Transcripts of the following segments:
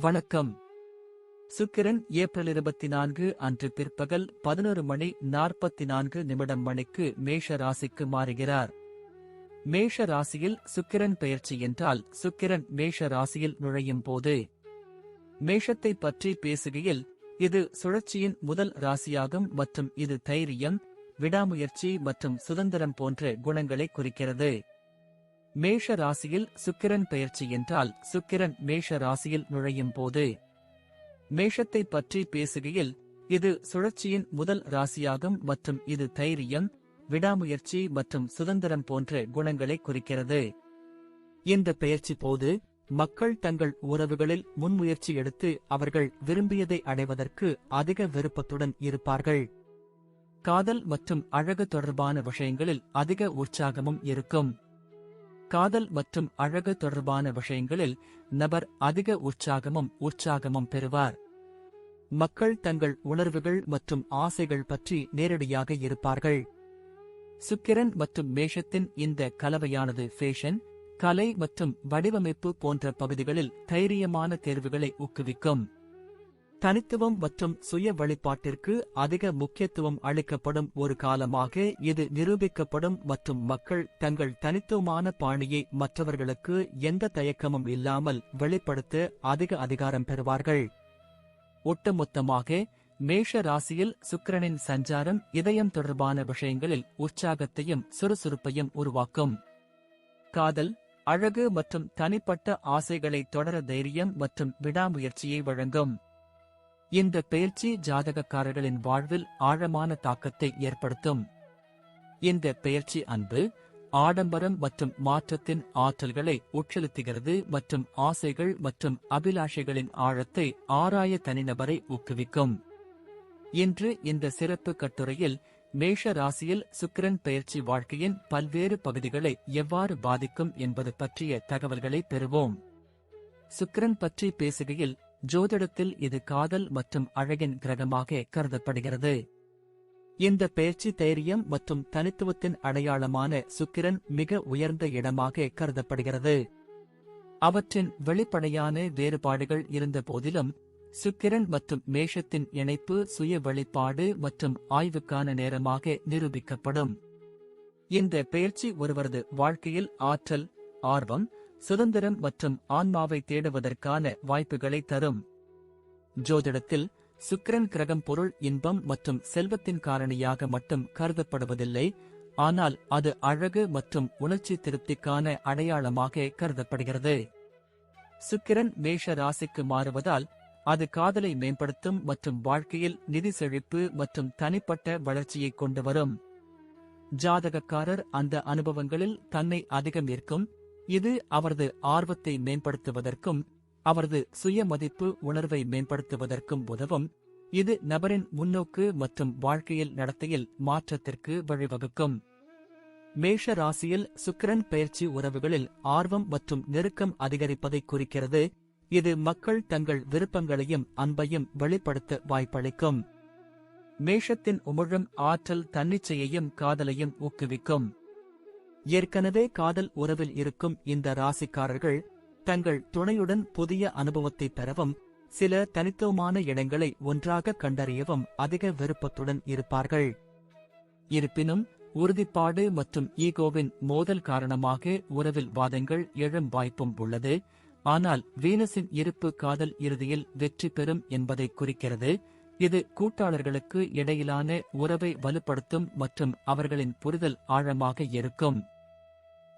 வணக்கம். சுக்கிரன் ஏப்ரல் இருபத்தி நான்கு அன்று பிற்பகல் பதினொரு மணி நாற்பத்தி நான்கு நிமிடம் மணிக்கு மேஷ ராசிக்கு மாறுகிறார். மேஷ ராசியில் சுக்கிரன் பெயர்ச்சி என்றால் சுக்கிரன் மேஷ ராசியில் நுழையும் போது. மேஷத்தை பற்றி பேசுகையில் இது சுழற்சியின் முதல் ராசியாகும் மற்றும் இது தைரியம் விடாமுயற்சி மற்றும் சுதந்திரம் போன்ற குணங்களை குறிக்கிறது. மேஷ ராசியில் சுக்கிரன் பெயர்ச்சி என்றால் சுக்கிரன் மேஷ ராசியில் நுழையும் போது. மேஷத்தை பற்றி பேசுகையில் இது சுழற்சியின் முதல் ராசியாகும் மற்றும் இது தைரியம் விடாமுயற்சி மற்றும் சுதந்திரம் போன்ற குணங்களை குறிக்கிறது. இந்த பெயர்ச்சி போது மக்கள் தங்கள் உறவுகளில் முன்முயற்சி எடுத்து அவர்கள் விரும்பியதை அடைவதற்கு அதிக விருப்பத்துடன் இருப்பார்கள். காதல் மற்றும் அழகு தொடர்பான விஷயங்களில் அதிக உற்சாகமும் இருக்கும். காதல் மற்றும் அழகு தொடர்பான விஷயங்களில் நபர் அதிக உற்சாகமும் உற்சாகமும் பெறுவார். மக்கள் தங்கள் உணர்வுகள் மற்றும் ஆசைகள் பற்றி நேரடியாக இருப்பார்கள். சுக்கிரன் மற்றும் மேஷத்தின் இந்த கலவையானது ஃபேஷன் கலை மற்றும் வடிவமைப்பு போன்ற பகுதிகளில் தைரியமான தேர்வுகளை ஊக்குவிக்கும். தனித்துவம் மற்றும் சுய வழிபாட்டிற்கு அதிக முக்கியத்துவம் அளிக்கப்படும் ஒரு காலமாக இது நிரூபிக்கப்படும் மற்றும் மக்கள் தங்கள் தனித்துவமான பாணியை மற்றவர்களுக்கு எந்த தயக்கமும் இல்லாமல் வெளிப்படுத்த அதிக அதிகாரம் பெறுவார்கள். ஒட்டுமொத்தமாக மேஷ ராசியில் சுக்கிரனின் சஞ்சாரம் இதயம் தொடர்பான விஷயங்களில் உற்சாகத்தையும் சுறுசுறுப்பையும் உருவாக்கும். காதல் அழகு மற்றும் தனிப்பட்ட ஆசைகளை தொடர தைரியம் மற்றும் விடாமுயற்சியை வழங்கும். இந்த பெயர்ச்சி ஜாதகக்காரர்களின் வாழ்வில் ஆழமான தாக்கத்தை ஏற்படுத்தும். இந்த பெயர்ச்சி அன்பு ஆடம்பரம் மற்றும் மாற்றத்தின் ஆற்றல்களை உட்செலுத்துகிறது மற்றும் ஆசைகள் மற்றும் அபிலாஷைகளின் ஆழத்தை ஆராய தனிநபரை ஊக்குவிக்கும். இன்று இந்த சிறப்பு கட்டுரையில் மேஷ ராசியில் சுக்கிரன் பெயர்ச்சி வாழ்க்கையின் பல்வேறு பகுதிகளை எவ்வாறு பாதிக்கும் என்பது பற்றிய தகவல்களை பெறுவோம். சுக்கிரன் பற்றி பேசுகையில் ஜோதிடத்தில் இது காதல் மற்றும் அழகின் கிரகமாக கருதப்படுகிறது. இந்த பேச்சு தைரியம் மற்றும் தனித்துவத்தின் அடையாளமான சுக்கிரன் மிக உயர்ந்த இடமாக கருதப்படுகிறது. அவற்றின் வெளிப்படையான வேறுபாடுகள் இருந்த போதிலும் சுக்கிரன் மற்றும் மேஷத்தின் இணைப்பு சுய வெளிப்பாடு மற்றும் ஆய்வுக்கான நேரமாக நிரூபிக்கப்படும். இந்த பெயர்ச்சி ஒருவரது வாழ்க்கையில் ஆற்றல் ஆர்வம் சுதந்திரம் மற்றும் ஆன்மாவை தேடுவதற்கான வாய்ப்புகளை தரும். ஜோதிடத்தில் சுக்கிரன் கிரகம் பொருள் இன்பம் மற்றும் செல்வத்தின் காரணியாக மட்டும் கருதப்படுவதில்லை ஆனால் அது அழகு மற்றும் உணர்ச்சி திருப்திக்கான அடையாளமாக கருதப்படுகிறது. சுக்கிரன் மேஷ ராசிக்கு மாறுவதால் அது காதலை மேம்படுத்தும் மற்றும் வாழ்க்கையில் நிதி செழிப்பு மற்றும் தனிப்பட்ட வளர்ச்சியை கொண்டு வரும். ஜாதகக்காரர் அந்த அனுபவங்களில் தன்னை அதிகம் ஈர்க்கும் இது அவரது ஆர்வத்தை மேம்படுத்துவதற்கும் அவரது சுயமதிப்பு உணர்வை மேம்படுத்துவதற்கும் உதவும். இது நபரின் முன்னோக்கு மற்றும் வாழ்க்கையில் நடத்தையில் மாற்றத்திற்கு வழிவகுக்கும். மேஷ ராசியில் சுக்கிரன் பயிற்சி உறவுகளில் ஆர்வம் மற்றும் நெருக்கம் அதிகரிப்பதை குறிக்கிறது. இது மக்கள் தங்கள் விருப்பங்களையும் அன்பையும் வெளிப்படுத்த வாய்ப்பளிக்கும். மேஷத்தின் உமிழும் ஆற்றல் தன்னிச்சையையும் காதலையும் ஊக்குவிக்கும். ஏற்கனவே காதல் உறவில் இருக்கும் இந்த ராசிக்காரர்கள் தங்கள் துணையுடன் புதிய அனுபவத்தை பெறவும் சில தனித்துவமான இடங்களை ஒன்றாக கண்டறியவும் அதிக விருப்பத்துடன் இருப்பார்கள். இருப்பினும் உறுதிப்பாடு மற்றும் ஈகோவின் மோதல் காரணமாக உறவில் வாதங்கள் எழும் வாய்ப்பும் உள்ளது. ஆனால் வீனஸின் இருப்பு காதல் இறுதியில் வெற்றி பெறும் என்பதை குறிக்கிறது. இது கூட்டாளர்களுக்கு இடையிலான உறவை வலுப்படுத்தும் மற்றும் அவர்களின் புரிதல் ஆழமாக இருக்கும்.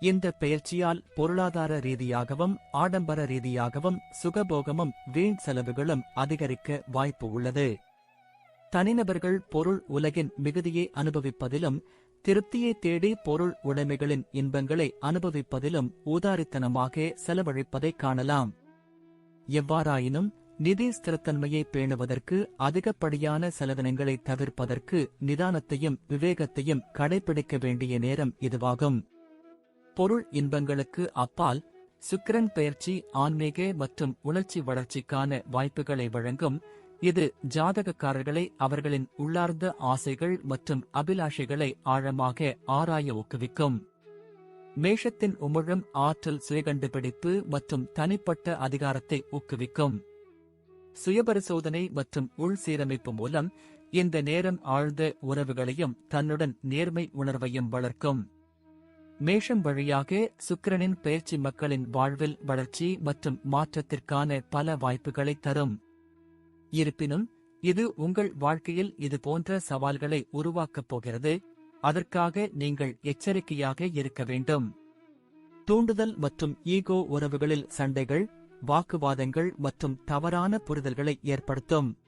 இந்த பெயர்ச்சியால் பொருளாதார ரீதியாகவும் ஆடம்பர ரீதியாகவும் சுகபோகமும் வீண் செலவுகளும் அதிகரிக்க வாய்ப்பு உள்ளது. தனிநபர்கள் பொருள் உலகின் மிகுதியை அனுபவிப்பதிலும் திருப்தியை தேடி பொருள் உடைமைகளின் இன்பங்களை அனுபவிப்பதிலும் ஊதாரித்தனமாக செலவழிப்பதை காணலாம். எவ்வாறாயினும் நிதி ஸ்திரத்தன்மையை பேணுவதற்கு அதிகப்படியான செலவினங்களை தவிர்ப்பதற்கு நிதானத்தையும் விவேகத்தையும் கடைபிடிக்க வேண்டிய நேரம் இதுவாகும். பொருள் இன்பங்களுக்கு அப்பால் சுக்கிரன் பெயர்ச்சி ஆன்மீக மற்றும் உணர்ச்சி வளர்ச்சிக்கான வாய்ப்புகளை வழங்கும் இது ஜாதகக்காரர்களை அவர்களின் உள்ளார்ந்த ஆசைகள் மற்றும் அபிலாஷைகளை ஆழமாக ஆராய ஊக்குவிக்கும். மேஷத்தின் உமிழும் ஆற்றல் சுயகண்டுபிடிப்பு மற்றும் தனிப்பட்ட அதிகாரத்தை ஊக்குவிக்கும். சுயபரிசோதனை மற்றும் உள் சீரமைப்பு மூலம் இந்த நேரம் ஆழ்ந்த உறவுகளையும் தன்னுடன் நேர்மை உணர்வையும் வளர்க்கும். மேஷம் வழியாக சுக்கிரனின் பயிற்சி மக்களின் வாழ்வில் வளர்ச்சி மற்றும் மாற்றத்திற்கான பல வாய்ப்புகளை தரும். இருப்பினும் இது உங்கள் வாழ்க்கையில் இது போன்ற சவால்களை உருவாக்கப் போகிறது. அதற்காக நீங்கள் எச்சரிக்கையாக இருக்க வேண்டும். தூண்டுதல் மற்றும் ஈகோ உறவுகளில் சண்டைகள் வாக்குவாதங்கள் மற்றும் தவறான புரிதல்களை ஏற்படுத்தும்.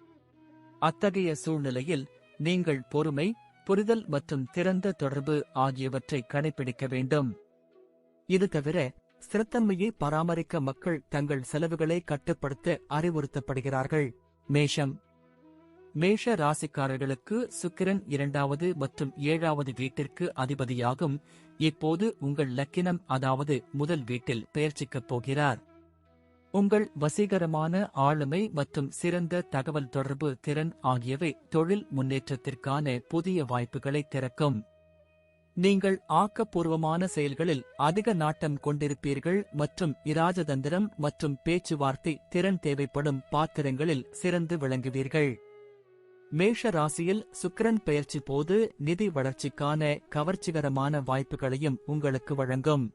அத்தகைய சூழ்நிலையில் நீங்கள் பொறுமை புரிதல் மற்றும் திறந்த தொடர்பு ஆகியவற்றை கடைபிடிக்க வேண்டும். இது தவிர ஸ்திரத்தன்மையை பராமரிக்க மக்கள் தங்கள் செலவுகளை கட்டுப்படுத்த அறிவுறுத்தப்படுகிறார்கள். மேஷம். மேஷ ராசிக்காரர்களுக்கு சுக்கிரன் இரண்டாவது மற்றும் ஏழாவது வீட்டிற்கு அதிபதியாகும். இப்போது உங்கள் லக்கினம் அதாவது முதல் வீட்டில் பெயர்ச்சிக்கப் போகிறார். உங்கள் வசீகரமான ஆளுமை மற்றும் சிறந்த தகவல் தொடர்பு திறன் ஆகியவை தொழில் முன்னேற்றத்திற்கான புதிய வாய்ப்புகளை திறக்கும். நீங்கள் ஆக்கப்பூர்வமான செயல்களில் அதிக நாட்டம் கொண்டிருப்பீர்கள் மற்றும் இராஜதந்திரம் மற்றும் பேச்சுவார்த்தை திறன் தேவைப்படும் பாத்திரங்களில் சிறந்து விளங்குவீர்கள். மேஷ ராசியில் சுக்கிரன் பெயர்ச்சி போது நிதி வளர்ச்சிக்கான கவர்ச்சிகரமான வாய்ப்புகளையும் உங்களுக்கு வழங்கும்.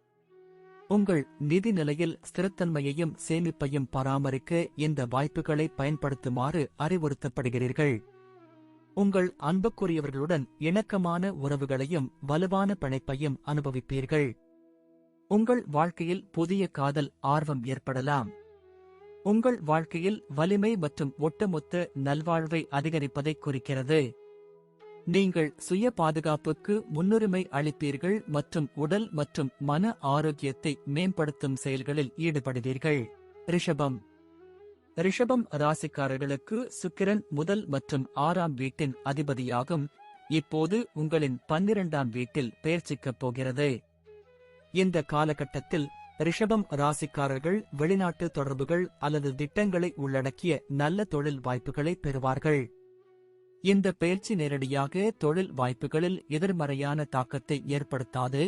உங்கள் நிதி நிலையில் ஸ்திரத்தன்மையையும் சேமிப்பையும் பராமரிக்க இந்த வாய்ப்புகளை பயன்படுத்துமாறு அறிவுறுத்தப்படுகிறீர்கள். உங்கள் அன்புக்குரியவர்களுடன் இணக்கமான உறவுகளையும் வலுவான பிணைப்பையும் அனுபவிப்பீர்கள். உங்கள் வாழ்க்கையில் புதிய காதல் ஆர்வம் ஏற்படலாம். உங்கள் வாழ்க்கையில் வலிமை மற்றும் ஒட்டுமொத்த நல்வாழ்வை அதிகரிப்பதை குறிக்கிறது. நீங்கள் சுய பாதுகாப்புக்கு முன்னுரிமை அளிப்பீர்கள் மற்றும் உடல் மற்றும் மன ஆரோக்கியத்தை மேம்படுத்தும் செயல்களில் ஈடுபடுவீர்கள். ரிஷபம். ரிஷபம் ராசிக்காரர்களுக்கு சுக்கிரன் முதல் மற்றும் ஆறாம் வீட்டின் அதிபதியாகும். இப்போது உங்களின் பன்னிரண்டாம் வீட்டில் பெயர்ச்சிக்கப் போகிறது. இந்த காலகட்டத்தில் ரிஷபம் ராசிக்காரர்கள் வெளிநாட்டு தொடர்புகள் அல்லது திட்டங்களை உள்ளடக்கிய நல்ல தொழில் வாய்ப்புகளை பெறுவார்கள். இந்த பயிற்சி நேரடியாக தொழில் வாய்ப்புகளில் எதிர்மறையான தாக்கத்தை ஏற்படுத்தாது.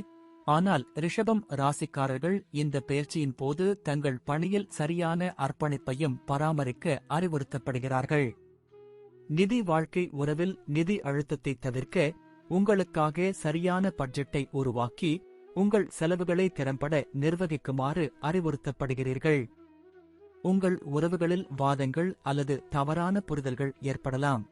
ஆனால் ரிஷபம் ராசிக்காரர்கள் இந்த பயிற்சியின் போது தங்கள் பணியில் சரியான அர்ப்பணிப்பையும் பராமரிக்க அறிவுறுத்தப்படுகிறார்கள். நிதி வாழ்க்கை உறவில் நிதி அழுத்தத்தை தவிர்க்க உங்களுக்காக சரியான பட்ஜெட்டை உருவாக்கி உங்கள் செலவுகளை திறம்பட நிர்வகிக்குமாறு அறிவுறுத்தப்படுகிறீர்கள். உங்கள் உறவுகளில் வாதங்கள் அல்லது தவறான புரிதல்கள் ஏற்படலாம்.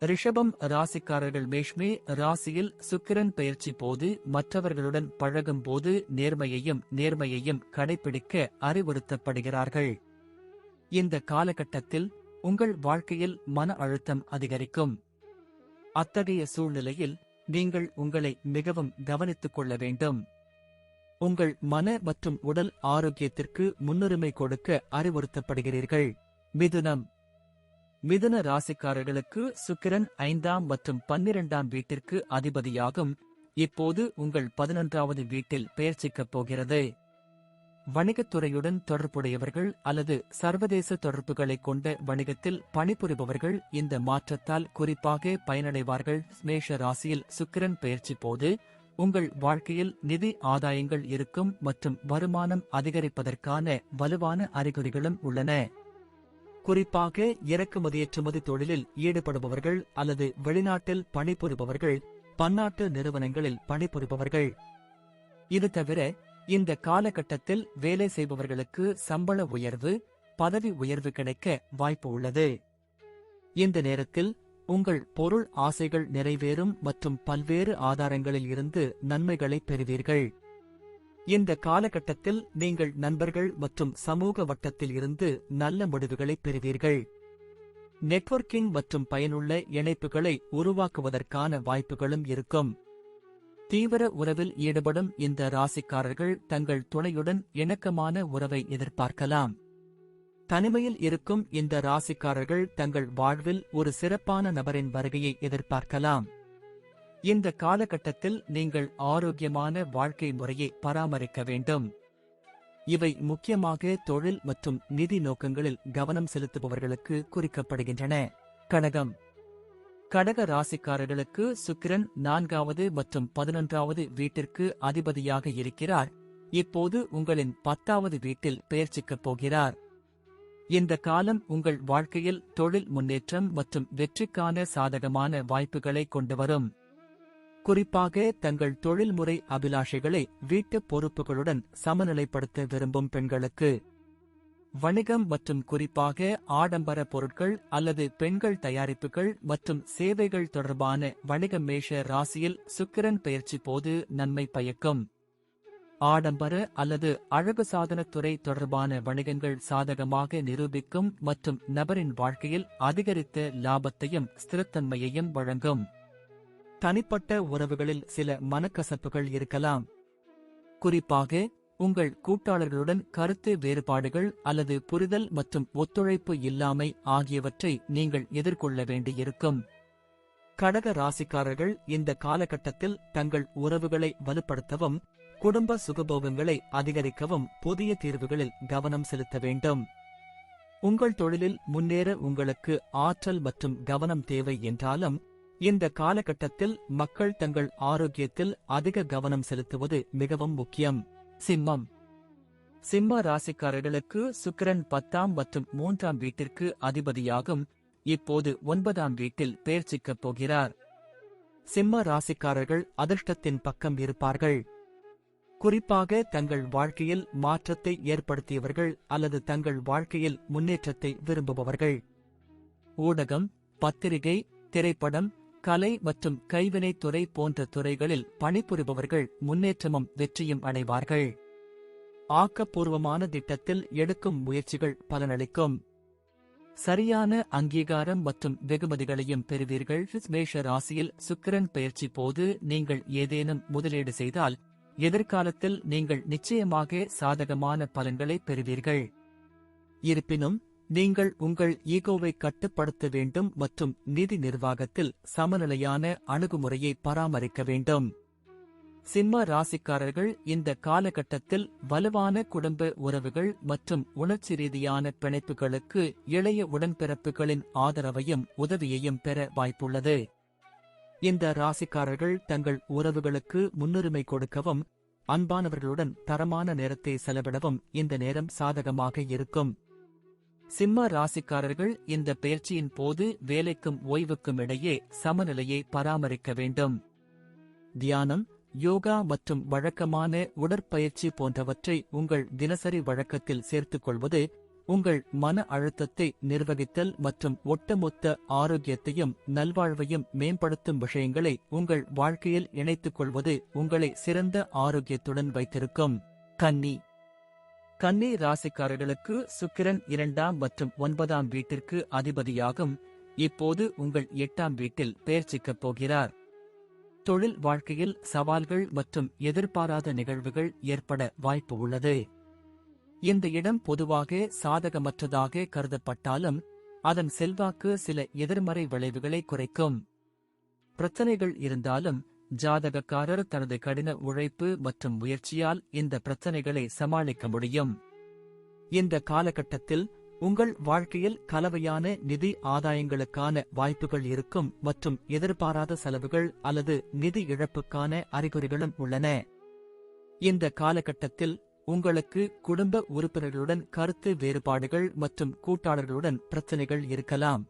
ரிஷபம் ராசிக்காரர்கள் மேஷ்மே ராசியில் சுக்கிரன் பயிற்சி போது மற்றவர்களுடன் பழகும் போது நேர்மையையும் நேர்மையையும் கடைபிடிக்க அறிவுறுத்தப்படுகிறார்கள். இந்த காலகட்டத்தில் உங்கள் வாழ்க்கையில் மன அழுத்தம் அதிகரிக்கும். அத்தகைய சூழ்நிலையில் நீங்கள் உங்களை மிகவும் கவனித்துக் கொள்ள வேண்டும். உங்கள் மன மற்றும் உடல் ஆரோக்கியத்திற்கு முன்னுரிமை கொடுக்க அறிவுறுத்தப்படுகிறீர்கள். மிதுனம் மிதுன ராசிக்காரர்களுக்கு சுக்கிரன் ஐந்தாம் மற்றும் பன்னிரண்டாம் வீட்டிற்கு அதிபதியாகும். இப்போது உங்கள் பதினொன்றாவது வீட்டில் பெயர்ச்சிக்கப் போகிறது. வணிகத்துறையுடன் தொடர்புடையவர்கள் அல்லது சர்வதேச தொடர்புகளை கொண்ட வணிகத்தில் பணிபுரிபவர்கள் இந்த மாற்றத்தால் குறிப்பாக பயனடைவார்கள். மேஷ ராசியில் சுக்கிரன் பெயர்ச்சி போது உங்கள் வாழ்க்கையில் நிதி ஆதாயங்கள் இருக்கும் மற்றும் வருமானம் அதிகரிப்பதற்கான வலுவான அறிகுறிகளும் உள்ளன. குறிப்பாக இறக்குமதி ஏற்றுமதி தொழிலில் ஈடுபடுபவர்கள் அல்லது வெளிநாட்டில் பணிபுரிபவர்கள் பன்னாட்டு நிறுவனங்களில் பணிபுரிபவர்கள். இது தவிர இந்த காலகட்டத்தில் வேலை செய்பவர்களுக்கு சம்பள உயர்வு பதவி உயர்வு கிடைக்க வாய்ப்பு உள்ளது. இந்த நேரத்தில் உங்கள் பொருள் ஆசைகள் நிறைவேறும் மற்றும் பல்வேறு ஆதாரங்களில் இருந்து நன்மைகளை பெறுவீர்கள். இந்த காலகட்டத்தில் நீங்கள் நண்பர்கள் மற்றும் சமூக வட்டத்தில் இருந்து நல்ல முடிவுகளை பெறுவீர்கள். நெட்வொர்க்கிங் மற்றும் பயனுள்ள இணைப்புகளை உருவாக்குவதற்கான வாய்ப்புகளும் இருக்கும். தீவிர உறவில் ஈடுபடும் இந்த ராசிக்காரர்கள் தங்கள் துணையுடன் இணக்கமான உறவை எதிர்பார்க்கலாம். தனிமையில் இருக்கும் இந்த ராசிக்காரர்கள் தங்கள் வாழ்வில் ஒரு சிறப்பான நபரின் வருகையை எதிர்பார்க்கலாம். இந்த காலகட்டத்தில் நீங்கள் ஆரோக்கியமான வாழ்க்கை முறையை பராமரிக்க வேண்டும். இவை முக்கியமாக தொழில் மற்றும் நிதி நோக்கங்களில் கவனம் செலுத்துபவர்களுக்கு குறிக்கப்படுகின்றன. கனகம் கடக ராசிக்காரர்களுக்கு சுக்கிரன் நான்காவது மற்றும் பதினொன்றாவது வீட்டிற்கு அதிபதியாக இருக்கிறார். இப்போது உங்களின் பத்தாவது வீட்டில் பெயர்ச்சிக்கப் போகிறார். இந்த காலம் உங்கள் வாழ்க்கையில் தொழில் முன்னேற்றம் மற்றும் வெற்றிக்கான சாதகமான வாய்ப்புகளை கொண்டு வரும். குறிப்பாக தங்கள் தொழில்முறை அபிலாஷைகளை வீட்டுப் பொறுப்புகளுடன் சமநிலைப்படுத்த விரும்பும் பெண்களுக்கு. வணிகம் மற்றும் குறிப்பாக ஆடம்பர பொருட்கள் அல்லது பெண்கள் தயாரிப்புகள் மற்றும் சேவைகள் தொடர்பான வணிக மேஷ ராசியில் சுக்கிரன் பெயர்ச்சி போது நன்மை பயக்கும். ஆடம்பர அல்லது அழகு சாதனத்துறை தொடர்பான வணிகங்கள் சாதகமாக நிரூபிக்கும் மற்றும் நபரின் வாழ்க்கையில் அதிகரித்த லாபத்தையும் ஸ்திரத்தன்மையையும் வழங்கும். தனிப்பட்ட உறவுகளில் சில மனக்கசப்புகள் இருக்கலாம். குறிப்பாக உங்கள் கூட்டாளர்களுடன் கருத்து வேறுபாடுகள் அல்லது புரிதல் மற்றும் ஒத்துழைப்பு இல்லாமை ஆகியவற்றை நீங்கள் எதிர்கொள்ள வேண்டியிருக்கும். கடக ராசிக்காரர்கள் இந்த காலகட்டத்தில் தங்கள் உறவுகளை வலுப்படுத்தவும் குடும்ப சுகபோகங்களை அதிகரிக்கவும் புதிய தீர்வுகளில் கவனம் செலுத்த வேண்டும். உங்கள் தொழிலில் முன்னேற உங்களுக்கு ஆற்றல் மற்றும் கவனம் தேவை என்றாலும் இந்த காலகட்டத்தில் மக்கள் தங்கள் ஆரோக்கியத்தில் அதிக கவனம் செலுத்துவது மிகவும் முக்கியம். சிம்மம். சிம்ம ராசிக்காரர்களுக்கு சுக்கிரன் பத்தாம் மற்றும் மூன்றாம் வீட்டிற்கு அதிபதியாகும். இப்போது ஒன்பதாம் வீட்டில் பெயர்ச்சிக்கப் போகிறார். சிம்ம ராசிக்காரர்கள் அதிர்ஷ்டத்தின் பக்கம் இருப்பார்கள். குறிப்பாக தங்கள் வாழ்க்கையில் மாற்றத்தை ஏற்படுத்தியவர்கள் அல்லது தங்கள் வாழ்க்கையில் முன்னேற்றத்தை விரும்புபவர்கள். ஊடகம் பத்திரிகை திரைப்படம் கலை மற்றும் கைவினைத் துறை போன்ற துறைகளில் பணிபுரிபவர்கள் முன்னேற்றமும் வெற்றியும் அடைவார்கள். ஆக்கப்பூர்வமான திட்டத்தில் எடுக்கும் முயற்சிகள் பலனளிக்கும். சரியான அங்கீகாரம் மற்றும் வெகுமதிகளையும் பெறுவீர்கள். மேஷ ராசியில் சுக்கிரன் பயிற்சி போது நீங்கள் ஏதேனும் முதலீடு செய்தால் எதிர்காலத்தில் நீங்கள் நிச்சயமாக சாதகமான பலன்களை பெறுவீர்கள். இருப்பினும் நீங்கள் உங்கள் ஈகோவை கட்டுப்படுத்த வேண்டும் மற்றும் நிதி நிர்வாகத்தில் சமநிலையான அணுகுமுறையை பராமரிக்க வேண்டும். சிம்ம ராசிக்காரர்கள் இந்த காலகட்டத்தில் வலுவான குடும்ப உறவுகள் மற்றும் உணர்ச்சி ரீதியான பிணைப்புகளுக்கு இளைய உடன்பிறப்புகளின் ஆதரவையும் உதவியையும் பெற வாய்ப்புள்ளது. இந்த ராசிக்காரர்கள் தங்கள் உறவுகளுக்கு முன்னுரிமை கொடுக்கவும் அன்பானவர்களுடன் தரமான நேரத்தை செலவிடவும் இந்த நேரம் சாதகமாக இருக்கும். சிம்ம ராசிக்காரர்கள் இந்த பயிற்சியின் போது வேலைக்கும் ஓய்வுக்கும் இடையே சமநிலையை பராமரிக்க வேண்டும். தியானம் யோகா மற்றும் வழக்கமான உடற்பயிற்சி போன்றவற்றை உங்கள் தினசரி வழக்கத்தில் சேர்த்துக் கொள்வது உங்கள் மன அழுத்தத்தை நிர்வகித்தல் மற்றும் ஒட்டுமொத்த ஆரோக்கியத்தையும் நல்வாழ்வையும் மேம்படுத்தும் விஷயங்களை உங்கள் வாழ்க்கையில் இணைத்துக் கொள்வது உங்களை சிறந்த ஆரோக்கியத்துடன் வைத்திருக்கும். கன்னி கன்னி ராசிக்காரர்களுக்கு சுக்கிரன் இரண்டாம் மற்றும் ஒன்பதாம் வீட்டிற்கு அதிபதியாகும். இப்போது உங்கள் எட்டாம் வீட்டில் பெயர்ச்சிக்கப் போகிறார். தொழில் வாழ்க்கையில் சவால்கள் மற்றும் எதிர்பாராத நிகழ்வுகள் ஏற்பட வாய்ப்பு உள்ளது. இந்த இடம் பொதுவாக சாதகமற்றதாக கருதப்பட்டாலும் அதன் செல்வாக்கு சில எதிர்மறை விளைவுகளை குறைக்கும். பிரச்சனைகள் இருந்தாலும் ஜாதகக்காரர் தனது கடின உழைப்பு மற்றும் முயற்சியால் இந்த பிரச்சனைகளை சமாளிக்க முடியும். இந்த காலகட்டத்தில் உங்கள் வாழ்க்கையில் கலவையான நிதி ஆதாயங்களுக்கான வாய்ப்புகள் இருக்கும் மற்றும் எதிர்பாராத செலவுகள் அல்லது நிதி இழப்புக்கான அறிகுறிகளும் உள்ளன. இந்த காலகட்டத்தில் உங்களுக்கு குடும்ப உறுப்பினர்களுடன் கருத்து வேறுபாடுகள் மற்றும் கூட்டாளர்களுடன் பிரச்சனைகள் இருக்கலாம்.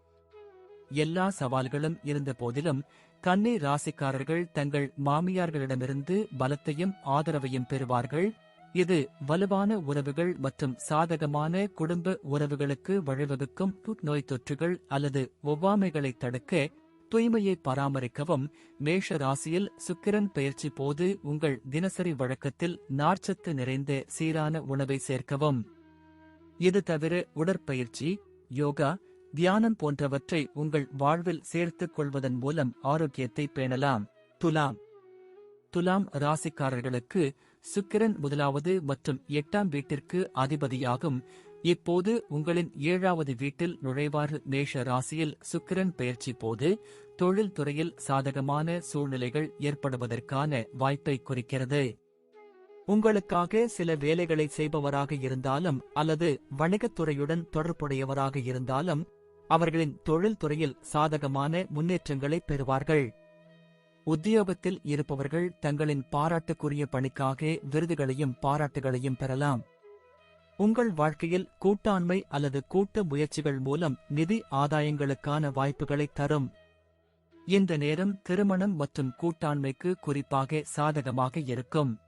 எல்லா சவால்களும் இருந்த போதிலும் கன்னி ராசிக்காரர்கள் தங்கள் மாமியார்களிடமிருந்து பலத்தையும் ஆதரவையும் பெறுவார்கள். இது வலுவான உறவுகள் மற்றும் சாதகமான குடும்ப உறவுகளுக்கு வழிவகுக்கும் நோய் தொற்றுகள் அல்லது ஒவ்வாமைகளை தடுக்க தூய்மையை பராமரிக்கவும் மேஷ ராசியில் சுக்கிரன் பயிற்சி போது உங்கள் தினசரி வழக்கத்தில் நார்ச்சத்து நிறைந்த சீரான உணவை சேர்க்கவும். இது தவிர உடற்பயிற்சி யோகா தியானம் போன்றவற்றை உங்கள் வாழ்வில் சேர்த்துக் கொள்வதன் மூலம் ஆரோக்கியத்தை பேணலாம். துலாம். துலாம் ராசிக்காரர்களுக்கு சுக்கிரன் முதலாவது மற்றும் எட்டாம் வீட்டிற்கு அதிபதியாகும். இப்போது உங்களின் ஏழாவது வீட்டில் நுழைவாறு மேஷ ராசியில் சுக்கிரன் பயிற்சி போது தொழில் துறையில் சாதகமான சூழ்நிலைகள் ஏற்படுவதற்கான வாய்ப்பை குறிக்கிறது. உங்களுக்காக சில வேலைகளை செய்பவராக இருந்தாலும் அல்லது வணிகத்துறையுடன் தொடர்புடையவராக இருந்தாலும் அவர்களின் தொழில்துறையில் சாதகமான முன்னேற்றங்களை பெறுவார்கள். உத்தியோகத்தில் இருப்பவர்கள் தங்களின் பாராட்டுக்குரிய பணிக்காக விருதுகளையும் பாராட்டுகளையும் பெறலாம். உங்கள் வாழ்க்கையில் கூட்டாண்மை அல்லது கூட்டு முயற்சிகள் மூலம் நிதி ஆதாயங்களுக்கான வாய்ப்புகளை தரும். இந்த நேரம் திருமணம் மற்றும் கூட்டாண்மைக்கு குறிப்பாக சாதகமாக இருக்கும்.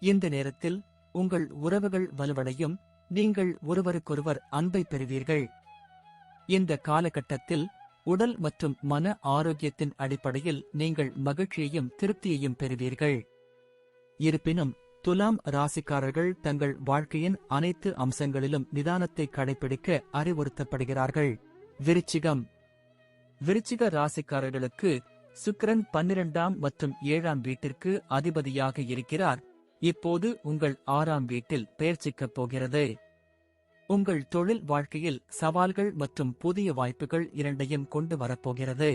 இந்த நேரத்தில் உங்கள் உறவுகள் வலுவடையும் நீங்கள் ஒருவருக்கொருவர் அன்பை பெறுவீர்கள். இந்த காலகட்டத்தில் உடல் மற்றும் மன ஆரோக்கியத்தின் அடிப்படையில் நீங்கள் மகிழ்ச்சியையும் திருப்தியையும் பெறுவீர்கள். இருப்பினும் துலாம் ராசிக்காரர்கள் தங்கள் வாழ்க்கையின் அனைத்து அம்சங்களிலும் நிதானத்தை கடைபிடிக்க அறிவுறுத்தப்படுகிறார்கள். விருச்சிகம். விருச்சிக ராசிக்காரர்களுக்கு சுக்கரன் பன்னிரண்டாம் மற்றும் ஏழாம் வீட்டிற்கு அதிபதியாக இருக்கிறார். இப்போது உங்கள் ஆறாம் வீட்டில் பெயர்ச்சிக்கப் போகிறது. உங்கள் தொழில் வாழ்க்கையில் சவால்கள் மற்றும் புதிய வாய்ப்புகள் இரண்டையும் கொண்டு வரப்போகிறது.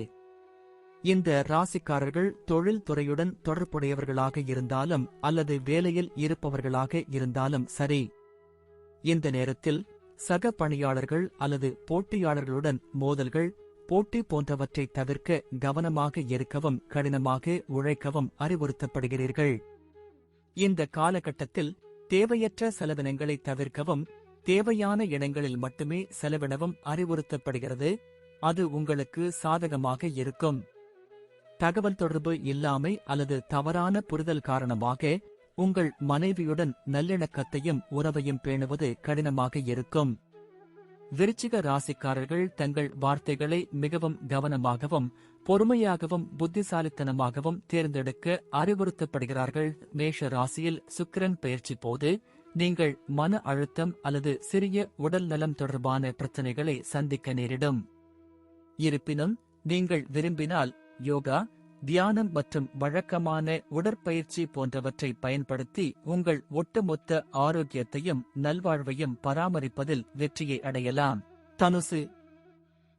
இந்த ராசிக்காரர்கள் தொழில் துறையுடன் தொடர்புடையவர்களாக இருந்தாலும் அல்லது வேலையில் இருப்பவர்களாக இருந்தாலும் சரி. இந்த நேரத்தில் சக பணியாளர்கள் அல்லது போட்டியாளர்களுடன் மோதல்கள் போட்டி போன்றவற்றை தவிர்க்க கவனமாக இருக்கவும் கடினமாக உழைக்கவும் அறிவுறுத்தப்படுகிறீர்கள். இந்த காலகட்டத்தில் தேவையற்ற செலவினங்களை தவிர்க்கவும் தேவையான இடங்களில் மட்டுமே செலவிடவும் அறிவுறுத்தப்படுகிறது. அது உங்களுக்கு சாதகமாக இருக்கும். தகவல் தொடர்பு இல்லாமை அல்லது தவறான புரிதல் காரணமாக உங்கள் மனைவியுடன் நல்லிணக்கத்தையும் உறவையும் பேணுவது கடினமாக இருக்கும். விருச்சிக ராசிக்காரர்கள் தங்கள் வார்த்தைகளை மிகவும் கவனமாகவும் பொறுமையாகவும் புத்திசாலித்தனமாகவும் தேர்ந்தெடுக்க அறிவுறுத்தப்படுகிறார்கள். மேஷ ராசியில் சுக்கிரன் பயிற்சி போது நீங்கள் மன அழுத்தம் அல்லது சிறிய உடல் நலம் தொடர்பான பிரச்சனைகளை சந்திக்க நேரிடும். இருப்பினும் நீங்கள் விரும்பினால் யோகா தியானம் மற்றும் வழக்கமான உடற்பயிற்சி போன்றவற்றை பயன்படுத்தி உங்கள் ஒட்டுமொத்த ஆரோக்கியத்தையும் நல்வாழ்வையும் பராமரிப்பதில் வெற்றியை அடையலாம். தனுசு.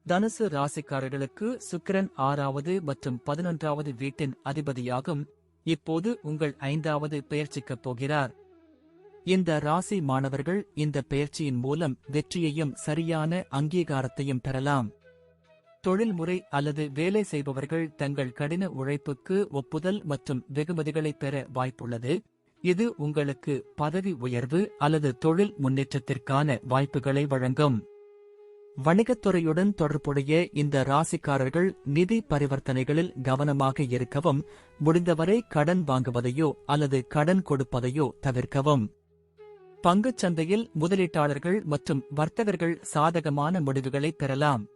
தனுசு ராசிக்காரர்களுக்கு சுக்கிரன் ஆறாவது மற்றும் பதினொன்றாவது வீட்டின் அதிபதியாகும். இப்போது உங்கள் ஐந்தாவது பெயர்ச்சிக்கப் போகிறார். இந்த ராசி மாணவர்கள் இந்த பெயர்ச்சியின் மூலம் வெற்றியையும் சரியான அங்கீகாரத்தையும் பெறலாம். தொழில்முறை அல்லது வேலை செய்பவர்கள் தங்கள் கடின உழைப்புக்கு ஒப்புதல் மற்றும் வெகுமதிகளை பெற வாய்ப்புள்ளது. இது உங்களுக்கு பதவி உயர்வு அல்லது தொழில் முன்னேற்றத்திற்கான வாய்ப்புகளை வழங்கும். வணிகத்துறையுடன் தொடர்புடைய இந்த ராசிக்காரர்கள் நிதி பரிவர்த்தனைகளில் கவனமாக இருக்கவும் முடிந்தவரை கடன் வாங்குவதையோ அல்லது கடன் கொடுப்பதையோ தவிர்க்கவும். பங்குச் சந்தையில் முதலீட்டாளர்கள் மற்றும் வர்த்தகர்கள் சாதகமான முடிவுகளை பெறலாம்.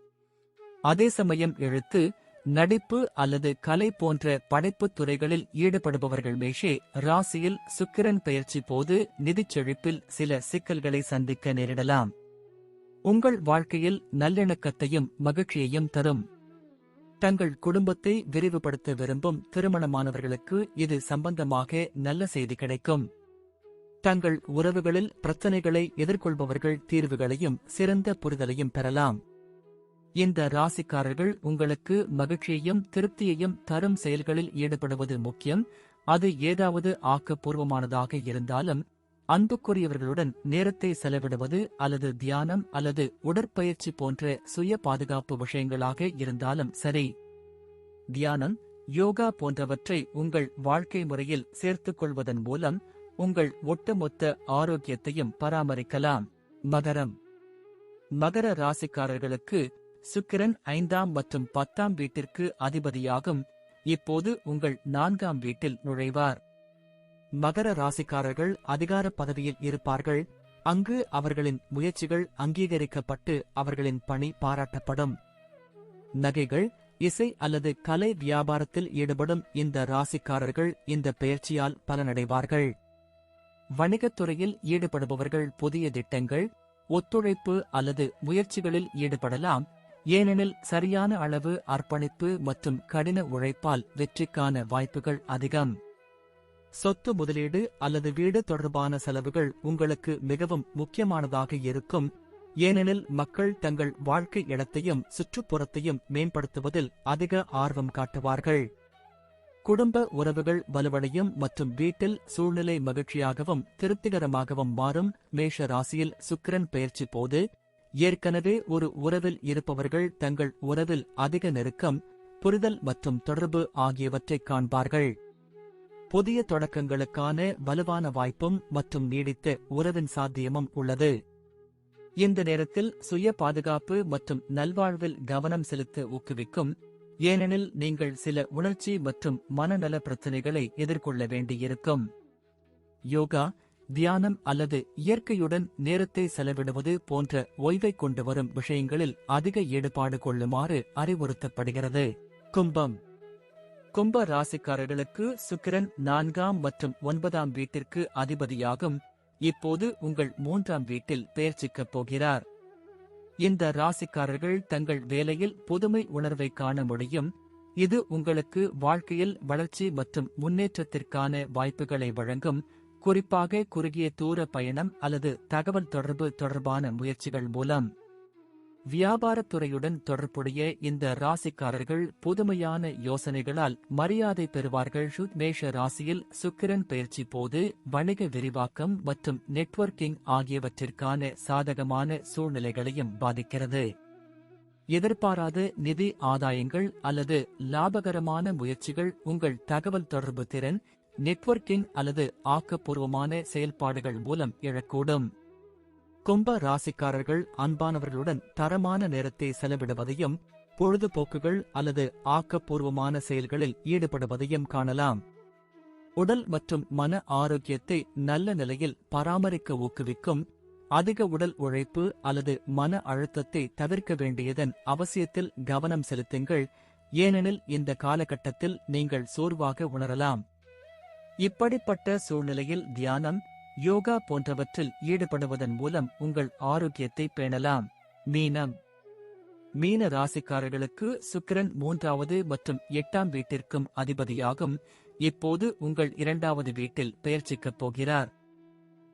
அதே சமயம் எழுத்து நடிப்பு அல்லது கலை போன்ற படைப்புத் துறைகளில் ஈடுபடுபவர்கள் மேஷே ராசியில் சுக்கிரன் பெயர்ச்சி போது நிதிச் செழிப்பில் சில சிக்கல்களை சந்திக்க நேரிடலாம். உங்கள் வாழ்க்கையில் நல்லிணக்கத்தையும் மகிழ்ச்சியையும் தரும். தங்கள் குடும்பத்தை விரிவுபடுத்த விரும்பும் திருமணமானவர்களுக்கு இது சம்பந்தமாக நல்ல செய்தி கிடைக்கும். தங்கள் உறவுகளில் பிரச்சனைகளை எதிர்கொள்பவர்கள் தீர்வுகளையும் சிறந்த புரிதலையும் பெறலாம். இந்த ராசிக்காரர்கள் உங்களுக்கு மகிழ்ச்சியையும் திருப்தியையும் தரும் செயல்களில் ஈடுபடுவது முக்கியம். அது ஏதாவது ஆக்கப்பூர்வமானதாக இருந்தாலும் அன்புக்குரியவர்களுடன் நேரத்தை செலவிடுவது அல்லது தியானம் அல்லது உடற்பயிற்சி போன்ற சுய பாதுகாப்பு விஷயங்களாக இருந்தாலும் சரி. தியானம் யோகா போன்றவற்றை உங்கள் வாழ்க்கை முறையில் சேர்த்துக் கொள்வதன் மூலம் உங்கள் ஒட்டுமொத்த ஆரோக்கியத்தையும் பராமரிக்கலாம். மகரம். மகர ராசிக்காரர்களுக்கு சுக்கிரன் ஐந்தாம் மற்றும் பத்தாம் வீட்டிற்கு அதிபதியாகும். இப்போது உங்கள் நான்காம் வீட்டில் நுழைவார். மகர ராசிக்காரர்கள் அதிகார பதவியில் இருப்பார்கள். அங்கு அவர்களின் முயற்சிகள் அங்கீகரிக்கப்பட்டு அவர்களின் பணி பாராட்டப்படும். நகைகள் இசை அல்லது கலை வியாபாரத்தில் ஈடுபடும் இந்த ராசிக்காரர்கள் இந்த பெயர்ச்சியால் பலனடைவார்கள். வணிகத் துறையில் ஈடுபடுபவர்கள் புதிய திட்டங்கள் ஒத்துழைப்பு அல்லது முயற்சிகளில் ஈடுபடலாம் ஏனெனில் சரியான அளவு அர்ப்பணிப்பு மற்றும் கடின உழைப்பால் வெற்றிக்கான வாய்ப்புகள் அதிகம். சொத்து முதலீடு அல்லது வீடு தொடர்பான செலவுகள் உங்களுக்கு மிகவும் முக்கியமானதாக இருக்கும் ஏனெனில் மக்கள் தங்கள் வாழ்க்கை இடத்தையும் சுற்றுப்புறத்தையும் மேம்படுத்துவதில் அதிக ஆர்வம் காட்டுவார்கள். குடும்ப உறவுகள் வலுவடையும் மற்றும் வீட்டில் சூழ்நிலை மகிழ்ச்சியாகவும் திருப்திகரமாகவும் மாறும் மேஷ ராசியில் சுக்கிரன் பெயர்ச்சி போது ஏற்கனவே ஒரு உறவில் இருப்பவர்கள் தங்கள் உறவில் அதிக நெருக்கம் புரிதல் மற்றும் தொடர்பு ஆகியவற்றைக் காண்பார்கள். புதிய தொடக்கங்களுக்கான வலுவான வாய்ப்பும் மற்றும் நீடித்த உறவின் சாத்தியமும் உள்ளது. இந்த நேரத்தில் சுய பாதுகாப்பு மற்றும் நல்வாழ்வில் கவனம் செலுத்த ஊக்குவிக்கும் ஏனெனில் நீங்கள் சில உணர்ச்சி மற்றும் மனநல பிரச்சனைகளை எதிர்கொள்ள வேண்டியிருக்கும். யோகா தியானம் அல்லது இயற்கையுடன் நேரத்தை செலவிடுவது போன்ற ஓய்வை கொண்டு வரும் விஷயங்களில் அதிக ஈடுபாடு கொள்ளுமாறு அறிவுறுத்தப்படுகிறது. கும்பம். கும்ப ராசிக்காரர்களுக்கு சுக்கிரன் நான்காம் மற்றும் ஒன்பதாம் வீட்டிற்கு அதிபதியாகும். இப்போது உங்கள் மூன்றாம் வீட்டில் பெயர்ச்சிக்கப் போகிறார். இந்த ராசிக்காரர்கள் தங்கள் வேலையில் புதுமை உணர்வை காண முடியும். இது உங்களுக்கு வாழ்க்கையில் வளர்ச்சி மற்றும் முன்னேற்றத்திற்கான வாய்ப்புகளை வழங்கும். குறிப்பாக குறுகிய தூர பயணம் அல்லது தகவல் தொடர்பு தொடர்பான முயற்சிகள் மூலம். வியாபாரத்துறையுடன் தொடர்புடைய இந்த ராசிக்காரர்கள் புதுமையான யோசனைகளால் மரியாதை பெறுவார்கள். மேஷ ராசியில் சுக்கிரன் பயிற்சி போது வணிக விரிவாக்கம் மற்றும் நெட்வொர்க்கிங் ஆகியவற்றிற்கான சாதகமான சூழ்நிலைகளையும் பாதிக்கிறது. எதிர்பாராத நிதி ஆதாயங்கள் அல்லது லாபகரமான முயற்சிகள் உங்கள் தகவல் தொடர்பு திறன் நெட்வொர்க்கிங் அல்லது ஆக்கப்பூர்வமான செயல்பாடுகள் மூலம் எழக்கூடும். கும்ப ராசிக்காரர்கள் அன்பானவர்களுடன் தரமான நேரத்தை செலவிடுவதையும் பொழுதுபோக்குகள் அல்லது ஆக்கப்பூர்வமான செயல்களில் ஈடுபடுவதையும் காணலாம். உடல் மற்றும் மன ஆரோக்கியத்தை நல்ல நிலையில் பராமரிக்க ஊக்குவிக்கும் அதிக உடல் உழைப்பு அல்லது மன அழுத்தத்தை தவிர்க்க வேண்டியதன் அவசியத்தில் கவனம் செலுத்துங்கள். ஏனெனில் இந்த காலகட்டத்தில் நீங்கள் சோர்வாக உணரலாம். இப்படிப்பட்ட சூழ்நிலையில் தியானம் யோகா போன்றவற்றில் ஈடுபடுவதன் மூலம் உங்கள் ஆரோக்கியத்தை பேணலாம். மீனம். மீன ராசிக்காரர்களுக்கு சுக்கிரன் மூன்றாவது மற்றும் எட்டாம் வீட்டிற்கும் அதிபதியாகும். இப்போது உங்கள் இரண்டாவது வீட்டில் பெயர்ச்சிக்கப் போகிறார்.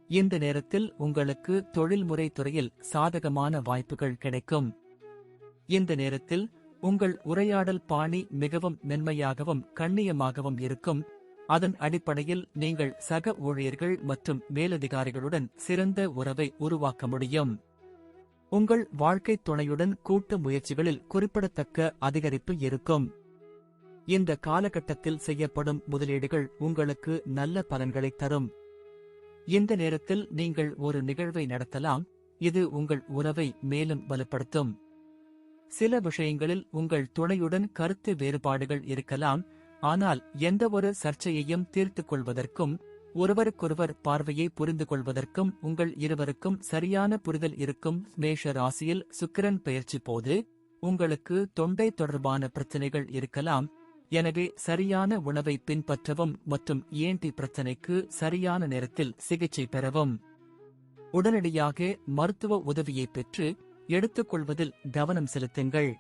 இந்த நேரத்தில் உங்களுக்கு தொழில்முறை துறையில் சாதகமான வாய்ப்புகள் கிடைக்கும். இந்த நேரத்தில் உங்கள் உரையாடல் பாணி மிகவும் மென்மையாகவும் கண்ணியமாகவும் இருக்கும். அதன் அடிப்படையில் நீங்கள் சக ஊழியர்கள் மற்றும் மேலதிகாரிகளுடன் சிறந்த உறவை உருவாக்க முடியும். உங்கள் வாழ்க்கை துணையுடன் கூட்டு முயற்சிகளில் குறிப்பிடத்தக்க அதிகரிப்பு இருக்கும். இந்த காலகட்டத்தில் செய்யப்படும் முதலீடுகள் உங்களுக்கு நல்ல பலன்களை தரும். இந்த நேரத்தில் நீங்கள் ஒரு நிகழ்வை நடத்தலாம் இது உங்கள் உறவை மேலும் வலுப்படுத்தும். சில விஷயங்களில் உங்கள் துணையுடன் கருத்து வேறுபாடுகள் இருக்கலாம் ஆனால் எந்தவொரு சர்ச்சையையும் தீர்த்துக் கொள்வதற்கும் ஒருவருக்கொருவர் பார்வையை புரிந்து கொள்வதற்கும் உங்கள் இருவருக்கும் சரியான புரிதல் இருக்கும் மேஷ ராசியில் சுக்கிரன் பயிற்சி போது உங்களுக்கு தொண்டை தொடர்பான பிரச்சனைகள் இருக்கலாம். எனவே சரியான உணவை பின்பற்றவும் மற்றும் ஏந்தி பிரச்சனைக்கு சரியான நேரத்தில் சிகிச்சை பெறவும். உடனடியாக மருத்துவ உதவியை பெற்று எடுத்துக்கொள்வதில் கவனம் செலுத்துங்கள்.